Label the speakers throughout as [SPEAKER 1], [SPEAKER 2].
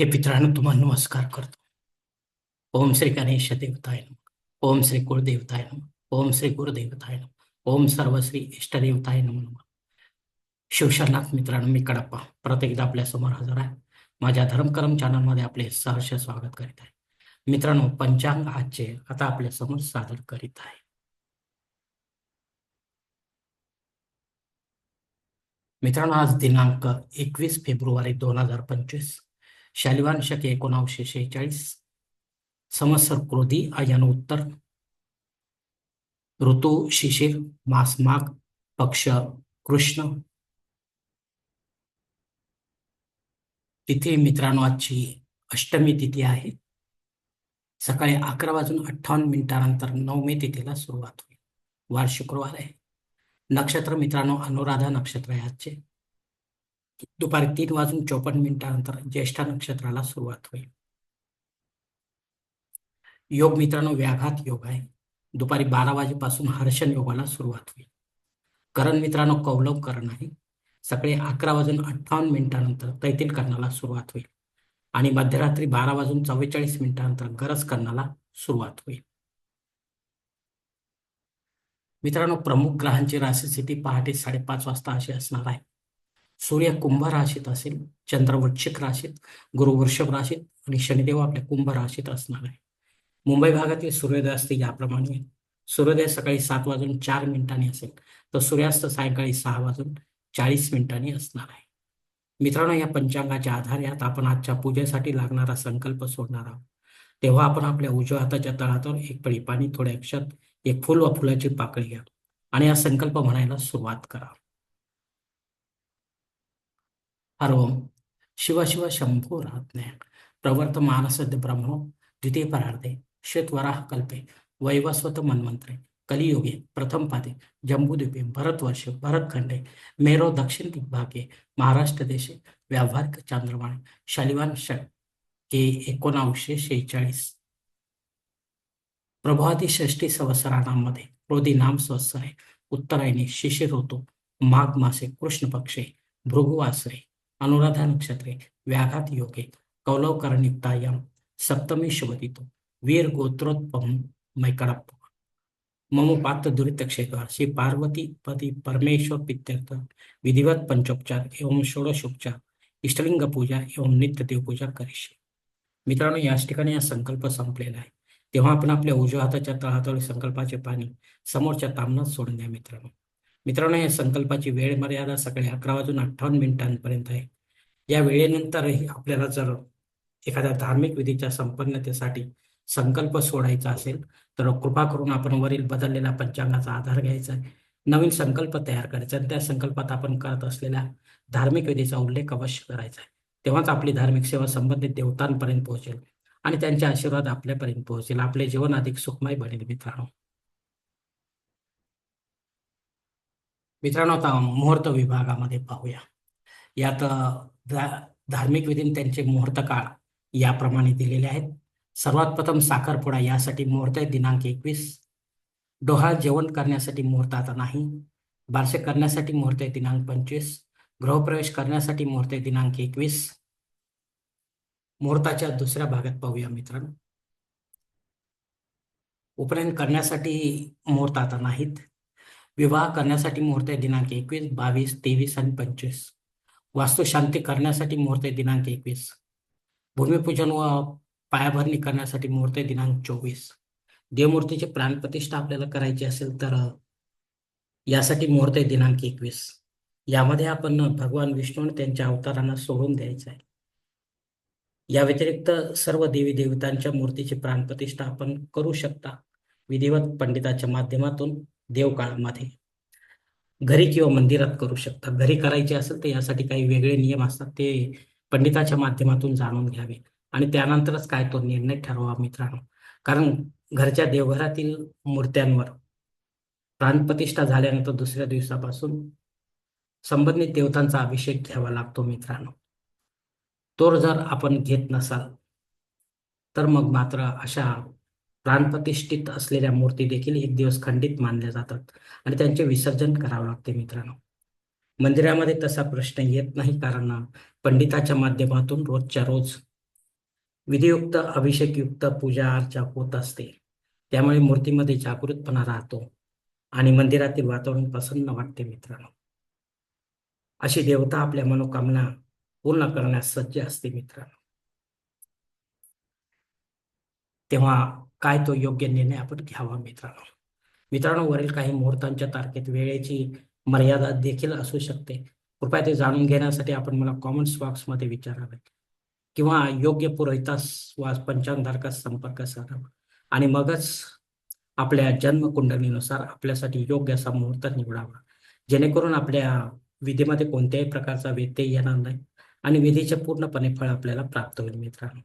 [SPEAKER 1] हे मित्रांनो तुम्हाला नमस्कार करतो. ओम श्री गणेश देवताय नम. ओम श्री कुळदेवताय नम. ओम श्री गुरुदेवताय नम. ओम सर्व श्री इष्टदेवताय नम नम. शिवशरणात मित्रांनो मी कडप्पा. परत एकदा आपल्यासमोर हजर आहे. माझ्या धर्मकरम चॅनलमध्ये आपले सहर्ष स्वागत करीत आहे. मित्रांनो पंचांग आजचे आता आपल्यासमोर सादर करीत आहे. मित्रांनो आज दिनांक एकवीस फेब्रुवारी दोन हजार पंचवीस. शालिवान शके एकोणावीसशे शेहेचाळीस समसर क्रोधी अयन उत्तर. ऋतू शिशिर मास माघ पक्ष कृष्ण. तिथे मित्रांनो आजची अष्टमी तिथी आहे. सकाळी अकरा वाजून अठ्ठावन्न मिनिटानंतर नवमी तिथीला सुरुवात होईल. वार शुक्रवार आहे. नक्षत्र मित्रांनो अनुराधा नक्षत्र आहे आजचे. दुपारी तीन वाजून चोपन्न मिनिटानंतर ज्येष्ठा नक्षत्राला सुरुवात होईल. योग मित्रांनो व्याघात योग आहे. दुपारी बारा वाजेपासून हर्षण योगाला सुरुवात होईल. करण मित्रांनो कौलव करण आहे. सकाळी अकरा वाजून अठ्ठावन्न मिनिटानंतर तैतील करणाला सुरुवात होईल. आणि मध्यरात्री बारा वाजून चव्वेचाळीस मिनिटानंतर गरज करणाला सुरुवात होईल. मित्रांनो प्रमुख ग्रहांची राशी स्थिती पहाटे साडेपाच वाजता अशी असणार आहे. सूर्य कुंभ राशीत असेल चंद्र वृश्चिक राशीत गुरु वृषभ राशीत आणि शनिदेव आपल्या कुंभ राशीत असणार आहे. मुंबई भागातील सूर्योदय असते याप्रमाणे सूर्योदय सकाळी सात वाजून चार मिनिटांनी असेल तर सूर्यास्त सायंकाळी सहा वाजून चाळीस मिनिटांनी असणार आहे. मित्रांनो या पंचांगाच्या आधारे आता आपण आजच्या पूजेसाठी लागणारा संकल्प सोडणार आहोत. तेव्हा आपण आपल्या उजव्या हाताच्या तळातून एक पळी पाणी थोड्या अक्षत एक फुल व फुलाची पाकळी घ्या आणि हा संकल्प म्हणायला सुरुवात करा. हर ओम शिव शिव शंभो रात्न्या प्रवर्तमान सद्य ब्रह्मो द्वितीय परार्धे श्वेतवराह कल्पे वैवस्वत मन्वंत्रे कलियुगे प्रथम पादे जम्बूद्वीपे भरतवर्षे भरतखंडे मेरो दक्षिण दिग्भागे महाराष्ट्र देशे व्यावहारिक चांद्रमाने शालिवान षट हे एकोणावीसशे शेहेचाळीस. प्रभाती षष्टी संवत्सरांमध्ये क्रोधी नाम संवत्सरे उत्तरायणी शिशिर ऋतू माघ मासे कृष्ण पक्षे भृगुवासरे अनुराधा नक्षत्रे व्याघात योगे कौलवकरणयुक्तायाम सप्तमी शुभदितो वीर गोत्रोत्पम मैकडप्प। मम पात्र दुरित क्षेत्र श्री पार्वती पती परमेश्वर पित्यर्थ विधिवत पंचोपचार एवं षोडशोपचार इष्टलिंग पूजा एवं नित्य देवपूजा करीशी मित्रांनो याच ठिकाणी हा संकल्प संपलेला आहे. तेव्हा आपण आपल्या उजव्या हाताच्या तळहातावरील संकल्पाचे पाणी समोरच्या तामनात सोडून द्या मित्रांनो. मित्रांनो या संकल्पाची वेळ मर्यादा सकाळी अकरा वाजून अठ्ठावन्न मिनिटांपर्यंत आहे. या वेळेनंतरही आपल्याला जर एखाद्या धार्मिक विधीच्या संपन्नतेसाठी संकल्प सोडायचा असेल तर कृपा करून आपण वरील बदललेल्या पंचांगाचा आधार घ्यायचा आहे. नवीन संकल्प तयार करायचा आणि त्या संकल्पात आपण करत असलेल्या धार्मिक विधीचा उल्लेख अवश्य करायचा आहे. तेव्हाच आपली धार्मिक सेवा संबंधित देवतांपर्यंत पोहोचेल आणि त्यांचे आशीर्वाद आपल्यापर्यंत पोहोचेल. आपले जीवन अधिक सुखमय बनेल मित्रांनो. मित्रांनो आता मुहूर्त विभागामध्ये पाहूया. यात धार्मिक विधीन त्यांचे मुहूर्त काळ याप्रमाणे दिलेले आहेत. सर्वात प्रथम साखरपुडा यासाठी मुहूर्त आहे दिनांक एकवीस. डोहाळ जेवण करण्यासाठी मुहूर्त आता नाही. बारसे करण्यासाठी मुहूर्त आहे दिनांक पंचवीस. गृहप्रवेश करण्यासाठी मुहूर्त आहे दिनांक एकवीस. मुहूर्ताच्या दुसऱ्या भागात पाहूया मित्रांनो. उपनयन करण्यासाठी मुहूर्त आता नाहीत. विवाह करण्यासाठी मुहूर्त आहे दिनांक एकवीस बावीस तेवीस आणि पंचवीस. वास्तुशांती करण्यासाठी मुहूर्त आहे दिनांक एकवीस. भूमिपूजन व पायाभरणी करण्यासाठी मुहूर्त आहे दिनांक चोवीस. देवमूर्तीची प्राणप्रतिष्ठा आपल्याला करायची असेल तर यासाठी मुहूर्त आहे दिनांक एकवीस. यामध्ये आपण भगवान विष्णू त्यांच्या अवतारांना सोडून द्यायचं आहे. या व्यतिरिक्त सर्व देवी देवतांच्या मूर्तीची प्राणप्रतिष्ठा आपण करू शकता. विधिवत पंडिताच्या माध्यमातून देवकाळामध्ये. घरी किंवा मंदिरात करू शकता. घरी करायचे असेल तर यासाठी काही वेगळे नियम असतात. ते पंडिताच्या माध्यमातून जाणून घ्यावे. आणि त्यानंतरच काय तो निर्णय ठरवा मित्रांनो. कारण घरच्या देवघरातील मूर्त्यांवर प्राणप्रतिष्ठा झाल्यानंतर दुसऱ्या दिवसापासून संबंधित देवतांचा अभिषेक घ्यावा लागतो मित्रांनो. तो जर आपण घेत नसाल तर मग मात्र अशा प्राणप्रतिष्ठित असलेल्या मूर्ती देखील एक दिवस खंडित मानल्या जातात आणि त्यांचे विसर्जन करावं लागते मित्रांनो. मंदिरामध्ये तसा प्रश्न येत नाही कारण पंडिताच्या माध्यमातून रोजच्या रोज विधियुक्त अभिषेकयुक्त पूजा अर्चा होत असते. त्यामुळे मूर्तीमध्ये जागृतपणा राहतो आणि मंदिरातील वातावरण प्रसन्न वाटते मित्रांनो. अशी देवता आपल्या मनोकामना पूर्ण करण्यास सज्ज असते मित्रांनो. तेव्हा काय तो योग्य निर्णय आपण घ्यावा मित्रांनो. मित्रांनो वरील काही मुहूर्तांच्या तारखेत वेळेची मर्यादा देखील असू शकते. कृपया ते जाणून घेण्यासाठी आपण मला कॉमेंट्स बॉक्समध्ये विचारावे. किंवा योग्य पुरोहितास वा पंचांगधारकास संपर्क साधावा आणि मगच आपल्या जन्मकुंडलीनुसार आपल्यासाठी योग्य असा मुहूर्त निवडावा. जेणेकरून आपल्या विधीमध्ये कोणत्याही प्रकारचा व्यत्यय येणार नाही आणि विधीचे पूर्णपणे फळ आपल्याला प्राप्त होईल मित्रांनो.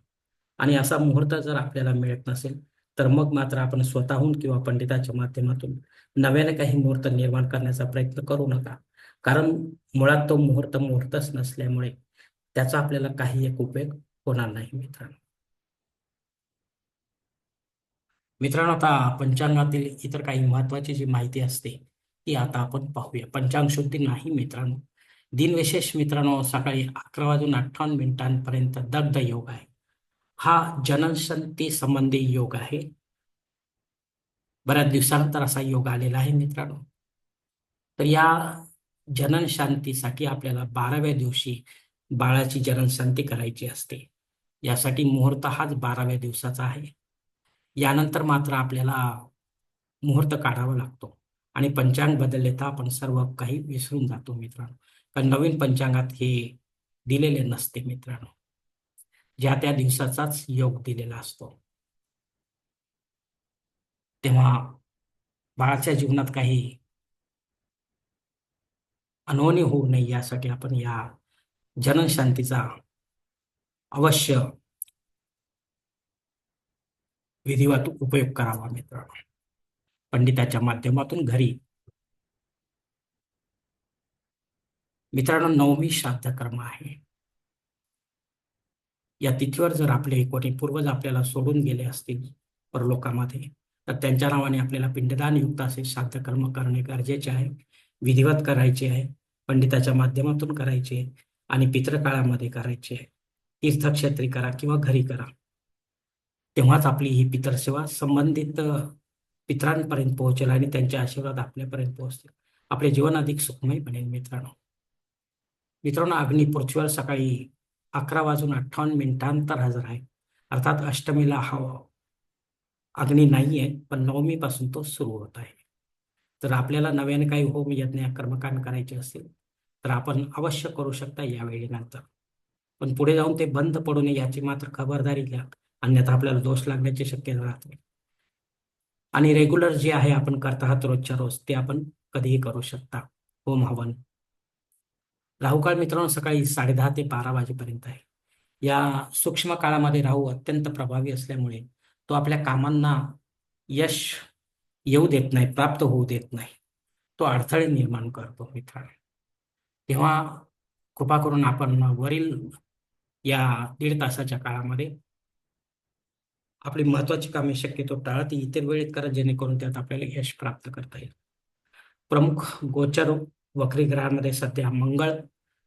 [SPEAKER 1] आणि असा मुहूर्त जर आपल्याला मिळत नसेल तर मग मात्र आपण स्वतःहून किंवा पंडिताच्या माध्यमातून नव्याने काही मुहूर्त निर्माण करण्याचा प्रयत्न करू नका. कारण मुळात तो मुहूर्त मुहूर्तच नसल्यामुळे त्याचा आपल्याला काही एक उपयोग होणार नाही मित्रांनो. मित्रांनो आता पंचांगातील इतर काही महत्वाची जी माहिती असते ती आता आपण पाहूया. पंचांग शुद्धी नाही मित्रांनो. दिनविशेष मित्रांनो सकाळी अकरा वाजून अठ्ठावन्न मिनिटांपर्यंत दग्ध योग आहे. हा जननसंती संबंधी योग आहे. बऱ्याच दिवसानंतर असा योग आलेला आहे मित्रांनो. तर या जनन शांतीसाठी आपल्याला बाराव्या दिवशी बाळाची जननशांती करायची असते. यासाठी मुहूर्त हाच बाराव्या दिवसाचा आहे. यानंतर मात्र आपल्याला मुहूर्त काढावा लागतो. आणि पंचांग बदलले तर आपण सर्व काही विसरून जातो मित्रांनो. कारण नवीन पंचांगात हे दिलेले नसते मित्रांनो. ज्या त्या दिवसाचाच योग दिलेला असतो. तेव्हा बाळाच्या जीवनात काही अनहोनी होऊ नये यासाठी आपण या जनशांतीचा अवश्य विधिवत उपयोग करावा मित्र पंडिताच्या माध्यमातून घरी. मित्रांनो नवमी श्राद्ध कर्म आहे. या तिथीवर जर आपले कोणी पूर्वज आपल्याला सोडून गेले असतील परलोकामध्ये तर त्यांच्या नावाने आपल्याला पिंडदान युक्त असे श्राद्ध कर्म करणे गरजेचे आहे विधिवत करायचे आहे पंडिताच्या माध्यमातून करायचे आणि पितृकाळामध्ये करायचे आहे. तीर्थक्षेत्री करा किंवा घरी करा. तेव्हाच आपली ही पितरसेवा संबंधित पित्रांपर्यंत पोहोचेल आणि त्यांचे आशीर्वाद आपल्यापर्यंत पोहोचतील. आपले जीवन अधिक सुखमय बनेल मित्रांनो. मित्रांनो अग्नी पृथ्वीवर सकाळी अकरा वाजून अठ्ठावन्न मिनिटांतर हजर आहे. अर्थात अष्टमीला हा अग्नी नाही आहे पण नवमी पासून तो सुरू होत आहे. तर आपल्याला नव्याने काही होम यज्ञ कर्मकांड करायचे असेल तर आपण अवश्य करू शकता यावेळी नंतर. पण पुढे जाऊन ते बंद पडू नये याची मात्र खबरदारी घ्या अन्यथा आपल्याला दोष लागण्याची शक्यता राहते. आणि रेग्युलर जे आहे आपण करता आहात रोजच्या रोज ते आपण कधीही करू शकता. होम हवन. राहुकाळ मित्रांनो सकाळी साडेदहा ते बारा वाजेपर्यंत आहे. या सूक्ष्म काळामध्ये राहू अत्यंत प्रभावी असल्यामुळे तो आपल्या कामांना यश येऊ देत नाही प्राप्त होऊ देत नाही. तो अडथळे निर्माण करतो मित्रांनो. तेव्हा कृपा करून आपण वरील या दीड तासाच्या काळामध्ये आपली महत्वाची कामे शक्यतो टाळत इतर वेळेत करा जेणेकरून त्यात आपल्याला यश प्राप्त करता येईल. प्रमुख गोचर वक्री ग्रहामध्ये सध्या मंगळ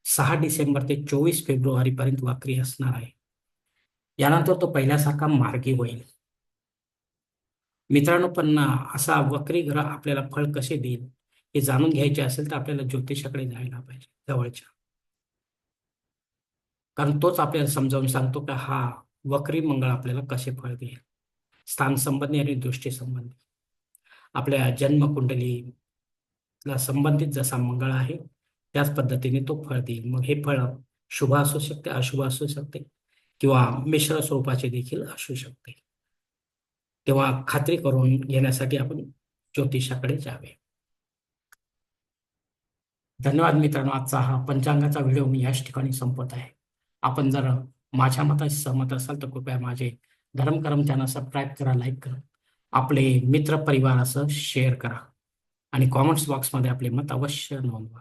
[SPEAKER 1] सहा डिसेंबर ते चोवीस फेब्रुवारीपर्यंत वक्री असणार आहे. यानंतर तो पहिल्यासारखा मार्गी होईल. मित्रांनो पण असा वक्री ग्रह आपल्याला फळ कसे देईल हे जाणून घ्यायचे असेल तर आपल्याला ज्योतिषाकडे जायला पाहिजे जवळच्या. कारण तोच आपल्याला समजावून सांगतो का हा वक्री मंगळ आपल्याला कसे फळ देईल. स्थान संबंधी आणि दृष्टी संबंधी. आपल्या जन्मकुंडलीला संबंधित जसा मंगळ आहे त्याच पद्धतीने तो फळ देईल. मग हे फळ शुभ असू शकते अशुभ असू शकते किंवा मिश्र स्वरूपाचे देखील असू शकते. तेव्हा खात्री करून घेण्यासाठी आपण ज्योतिषाकडे जावे. धन्यवाद मित्रांनो. आजचा हा पंचांगाचा व्हिडिओ मी याच ठिकाणी संपत आहे. आपण जर माझ्या मताशी सहमत असाल तर कृपया माझे धर्मकर्म चॅनल सबस्क्राईब करा लाईक करा. आपले मित्र परिवारासह शेअर करा. आणि कॉमेंट्स बॉक्समध्ये आपले मत अवश्य नोंदवा.